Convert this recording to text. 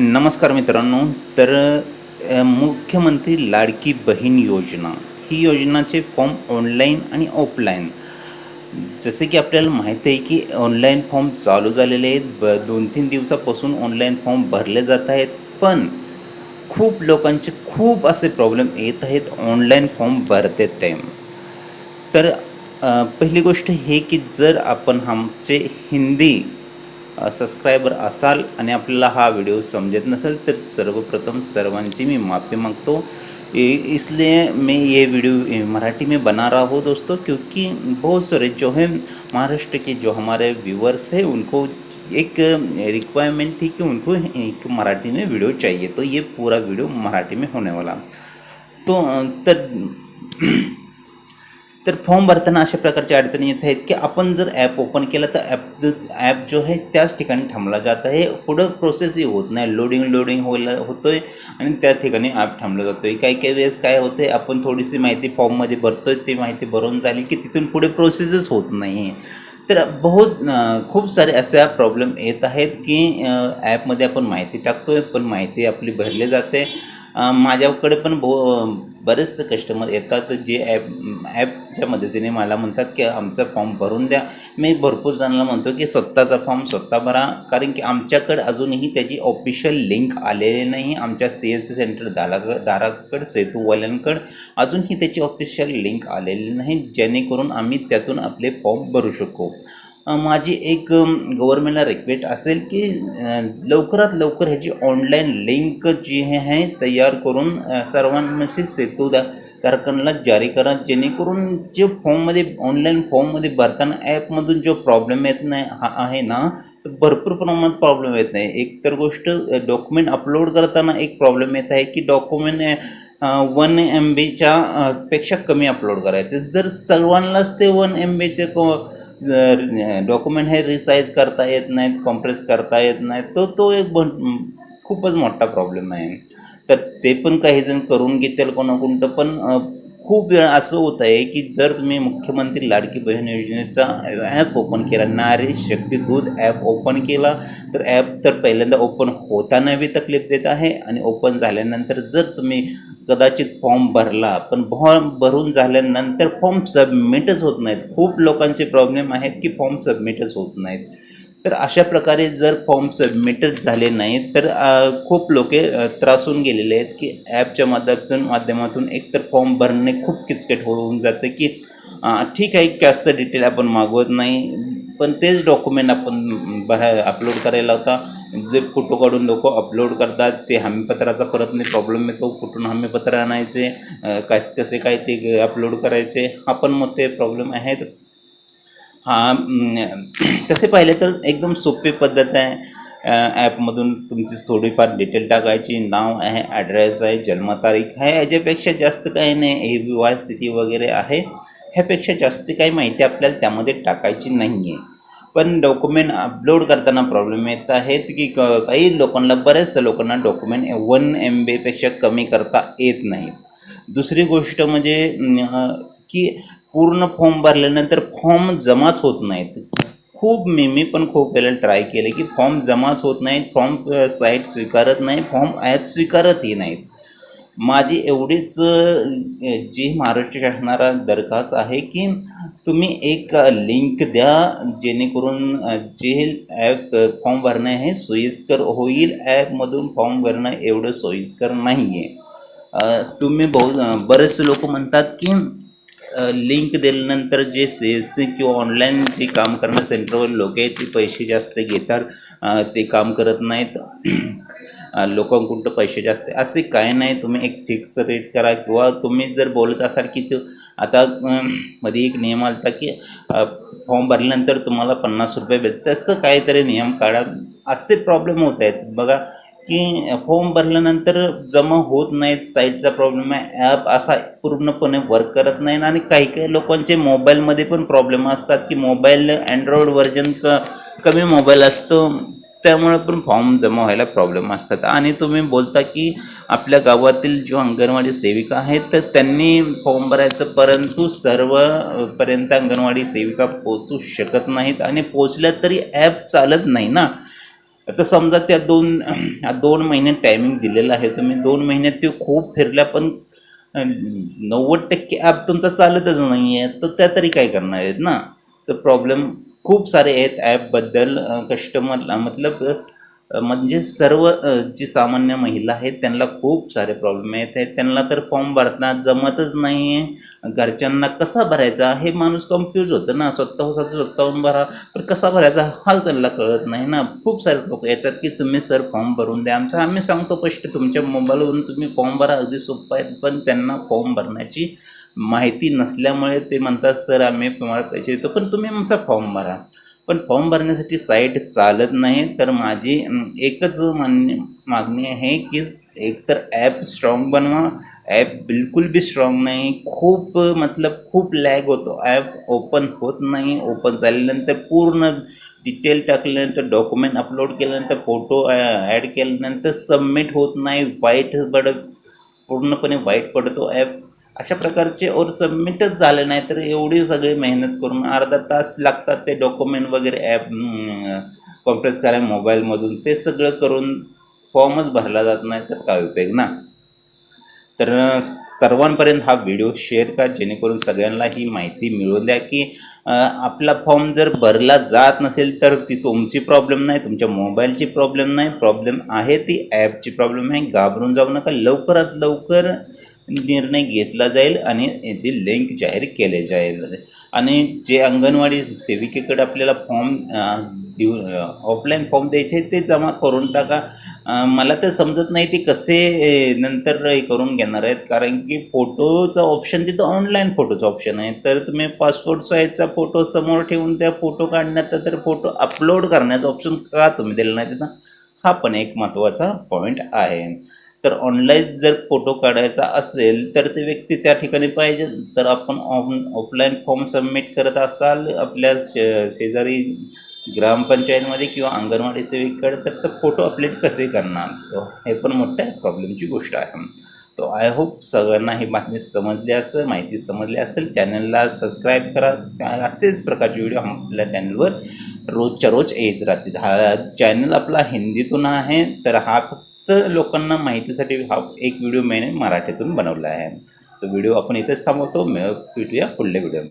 नमस्कार मित्रांनो तर मुख्यमंत्री लाडकी बहीण योजना. ही योजनाचे फॉर्म ऑनलाईन आणि ऑफलाईन. जसे की आपल्याला माहिती आहे की ऑनलाईन फॉर्म चालू झालेले आहेत. ब दोन तीन दिवसापासून ऑनलाईन फॉर्म भरले जात आहेत. पण खूप लोकांचे खूप असे प्रॉब्लेम येत आहेत. ऑनलाईन फॉर्म भरते टाईम तर पहिली गोष्ट हे की जर आपण आमचे हिंदी सबस्क्रायबर असाल आणि आपल्याला हा व्हिडिओ समजत नसेल तर सर्वप्रथम सर्वांची मैं माफ़ी मांगतो. इसलिए मैं ये वीडियो मराठी में बना रहा हूँ दोस्तों, क्योंकि बहुत सारे जो है महाराष्ट्र के जो हमारे व्यूवर्स हैं, उनको एक रिक्वायरमेंट थी कि उनको एक मराठी में वीडियो चाहिए तो ये पूरा वीडियो मराठी में होने वाला। तो तर तर फॉर्म भरताना अशा प्रकारच्या अडचणी येत आहेत की आपण जर ॲप ओपन केलं तर ॲप ॲप जो आहे त्याच ठिकाणी थांबला जात आहे. पुढं प्रोसेसही होत नाही. लोडिंग लोडिंग व्हायला होतो आहे आणि त्या ठिकाणी ॲप थांबला जातो आहे काही काही वेळेस काय होतं आहे आपण थोडीशी माहिती फॉर्ममध्ये भरतो आहे ती माहिती भरून झाली की तिथून पुढे प्रोसेसच होत नाही आहे तर बहुत खूप सारे अशा प्रॉब्लेम येत आहेत की ॲपमध्ये आपण माहिती टाकतो आहे पण माहिती आपली भरली जाते. माझ्याकडे पण बो बरेचसे कस्टमर येतात जे ॲप ॲपच्या मदतीने मला म्हणतात की आमचा फॉर्म भरून द्या. मी भरपूर जणांना म्हणतो की स्वतःचा फॉर्म स्वतः भरा. कारण की आमच्याकडे अजूनही त्याची ऑफिशियल लिंक आलेली नाही. आमच्या सी एस सी सेंटर दाराक दाराकडे सेतूवाल्यांकडे अजूनही त्याची ऑफिशियल लिंक आलेली नाही. जेणेकरून आम्ही त्यातून आपले फॉर्म भरू शकू. माझी एक गव्हर्मेंटला रिक्वेस्ट असेल की लवकरात लवकर ह्याची ऑनलाईन लिंक जी हे आहे तयार करून सर्वांशी सेतू कारखान्याला जारी करा जेणेकरून जे फॉर्ममध्ये ऑनलाईन फॉर्ममध्ये भरताना ॲपमधून जो प्रॉब्लेम येत नाही हा आहे ना तर भरपूर प्रमाणात प्रॉब्लेम येत नाही. एक तर गोष्ट डॉक्युमेंट अपलोड करताना एक प्रॉब्लेम येत आहे की डॉक्युमेंट वन एम बीच्या पेक्षा कमी अपलोड करायचे. जर सर्वांनाच ते वन एम बीचे डॉक्युमेंट हे रिसाईज करता येत नाहीत कॉम्प्रेस करता येत नाहीत तर तो एक बन खूपच मोठा प्रॉब्लेम आहे. तर ते पण काही जण करून घेतील कोणाकोणतं पण खूप वेळा असं होत आहे की जर तुम्ही मुख्यमंत्री लाडकी बहीण योजनेचा ॲप ओपन केला नारी शक्ती दूध ॲप ओपन केला तर ॲप तर पहिल्यांदा ओपन होताना बी तकलीफ देत आहे आणि ओपन झाल्यानंतर जर तुम्ही कदाचित फॉर्म भरला पण फॉर्म भरून झाल्यानंतर फॉर्म सबमिटच होत नाहीत. खूप लोकांचे प्रॉब्लेम आहेत की फॉर्म सबमिटच होत नाहीत. तर अशा प्रकारे जर फॉर्म सबमिटच झाले नाहीत तर खूप लोके त्रासून गेलेले आहेत की ॲपच्या माध्यमातून माध्यमातून एकतर फॉर्म भरणे खूप किचकट होऊन जातं की ठीक आहे जास्त डिटेल आपण मागवत नाही. पण तेच डॉक्युमेंट आपण बाहेर अपलोड करायला होता जे फोटो काढून लोक अपलोड करतात ते हमीपत्राचा परत नाही प्रॉब्लेम येतो. कुठून हमीपत्र आणायचे अ, कस कसे काय ते अपलोड करायचे हा पण मोठे प्रॉब्लेम आहेत. हा तसे पाहिले तर एकदम सोपी पद्धत आहे. ॲपमधून तुमची थोडीफार डिटेल टाकायची. नाव आहे ॲड्रेस आहे जन्मतारीख आहे याच्यापेक्षा जास्त काही नाही. हे विवाह स्थिती वगैरे आहे. ह्यापेक्षा जास्त काही माहिती आपल्याला त्यामध्ये टाकायची नाही आहे पण डॉक्युमेंट अपलोड करताना प्रॉब्लेम येत आहेत की क काही लोकांना बऱ्याचशा लोकांना डॉक्युमेंट वन एम बीपेक्षा कमी करता येत नाहीत दुसरी गोष्ट म्हणजे की पूर्ण फॉर्म भरल्यानंतर फॉर्म जमाच होत नाहीत. खूप मी मी पण खूप वेळेला ट्राय केले की फॉर्म जमाच होत नाहीत फॉर्म साईट स्वीकारत नाही फॉर्म ॲप स्वीकारतही नाहीत. माझी एवढीच जी महाराष्ट्र शासनाला दरखास्त आहे की तुम्ही एक लिंक द्या जेणेकरून जे ॲप फॉर्म भरणं हे सोयीस्कर होईल. ॲपमधून फॉर्म भरणं एवढं सोयीस्कर नाही आहे तुम्ही बहु बरेचसे लोक म्हणतात की लिंक दिल्यानंतर जे सी एस सी किंवा ऑनलाईन जे काम करणं सेंटरवर लोक आहेत ते पैसे जास्त घेतात. ते काम करत नाहीत. लोकांकडून पैसे जास्त असे काय नाही तुम्ही एक फिक्स रेट करा किंवा तुम्ही जर बोलत असाल की तो आता मध्ये एक नियम आला होता की फॉर्म भरल्यानंतर तुम्हाला पन्नास रुपये भेट तसं काहीतरी नियम काढा. असे प्रॉब्लेम होत आहेत. बघा की फॉर्म भरल्यानंतर जमा होत नाहीत साईटचा प्रॉब्लेम आहे. ॲप असा पूर्णपणे वर्क करत नाही आणि काही काही लोकांचे मोबाईलमध्ये पण प्रॉब्लेम असतात की मोबाईल अँड्रॉइड व्हर्जन क कमी मोबाईल असतो. त्यामुळे पण फॉर्म जमा व्हायला प्रॉब्लेम असतात. आणि तुम्ही बोलता की आपल्या गावातील जो अंगणवाडी सेविका आहेत तर त्यांनी फॉर्म भरायचं परंतु सर्वपर्यंत अंगणवाडी सेविका पोचू शकत नाहीत आणि पोचल्या तरी ॲप चालत नाही ना. आता समजा त्या दोन दोन महिने टायमिंग दिलेला आहे तुम्ही दोन महिन्यात ते खूप फिरल्या पण नव्वद टक्के ॲप तुमचा चालतच नाही आहे तर त्या तरी काय करणार आहेत ना? तर प्रॉब्लेम खूप सारे आहेत ॲपबद्दल कस्टमरला मतलब म्हणजे सर्व जी सामान्य महिला आहेत त्यांना खूप सारे प्रॉब्लेम येत आहेत त्यांना तर फॉर्म भरताना जमतच नाही आहे घरच्यांना कसा भरायचा? हे माणूस कन्फ्यूज होतं ना. स्वतः स्वतः स्वतःहून भरा. पण कसा भरायचा? हा त्यांना कळत नाही ना. खूप सारे लोक येतात की तुम्ही सर फॉर्म भरून द्या. आमचा आम्ही सांगतो स्पष्ट तुमच्या मोबाईलवरून तुम्ही फॉर्म भरा. अगदी सोपं आहे. पण त्यांना फॉर्म भरण्याची माहिती नसल्यामुळे ते म्हणतात सर आम्ही तुम्हाला पैसे देतो पण तुम्ही आमचा फॉर्म भरा. पण फॉर्म भरण्यासाठी साईट चालत नाही. तर माझी एकच मान्य मागणी आहे की एकतर ॲप स्ट्रॉंग बनवा. ॲप बिलकुल बी स्ट्रॉंग नाही. खूप मतलब खूप लॅग होतो. ॲप ओपन होत नाही. ओपन झाल्यानंतर पूर्ण डिटेल टाकल्यानंतर डॉक्युमेंट अपलोड केल्यानंतर फोटो ॲड केल्यानंतर सबमिट होत नाही. वाईट बड पूर्णपणे वाईट पडतो ॲप. अशा प्रकारचे और सबमिटच झाले नाही तर एवढी सगळी मेहनत करून अर्धा तास लागतात ते डॉक्युमेंट वगैरे ॲप कॉन्फरन्स करायला मोबाईलमधून ते सगळं करून फॉर्मच भरला जात नाही तर काय उपयोग ना? तर सर्वांपर्यंत हा व्हिडिओ शेअर करा जेणेकरून सगळ्यांना ही माहिती मिळवून द्या की आपला फॉर्म जर भरला जात नसेल तर ती तुमची प्रॉब्लेम नाही तुमच्या मोबाईलची प्रॉब्लेम नाही. प्रॉब्लेम आहे ती ॲपची प्रॉब्लेम आहे. घाबरून जाऊ नका. लवकरात लवकर निर्णय घेतला जाईल आणि याची लिंक जाहीर केले जाईल. आणि जे अंगणवाडी सेविकेकडे आपल्याला फॉर्म देऊ ऑफलाईन फॉर्म द्यायचे ते जमा करून टाका. मला तर समजत नाही ते कसे नंतर हे करून घेणार आहेत. कारण की फोटोचं ऑप्शन तिथं ऑनलाईन फोटोचं ऑप्शन आहे. तर तुम्ही पासपोर्ट साईजचा फोटो समोर ठेवून त्या फोटो काढण्याचा तर फोटो अपलोड करण्याचा ऑप्शन का तुम्ही दिलं नाही तिथं? हा पण एक महत्त्वाचा पॉईंट आहे. तर ऑनलाईन जर फोटो काढायचा असेल तर ते व्यक्ती त्या ठिकाणी पाहिजे. तर आपण ऑन ऑफलाईन फॉर्म सबमिट करत असाल आपल्या शे शेजारी ग्रामपंचायतमध्ये किंवा अंगणवाडी सेविकडे तर ते फोटो अपलोड कसे करणार? तो हे पण मोठ्या प्रॉब्लेमची गोष्ट आहे. तो आय होप सगळ्यांना ही बातमी समजली असेल माहिती समजली असेल. चॅनलला सबस्क्राईब करा. त्या- असेच प्रकारचे व्हिडिओ आपल्या चॅनलवर रोजच्या रोज येत राहतील. हा चॅनल आपला हिंदीतून आहे तर हा फक्त तर लोकांना माहितीसाठी हा एक व्हिडिओ मेन मराठीतून बनवला आहे. तो व्हिडिओ आपण इथेच थांबवतो. भेटूया पुढल्या व्हिडिओ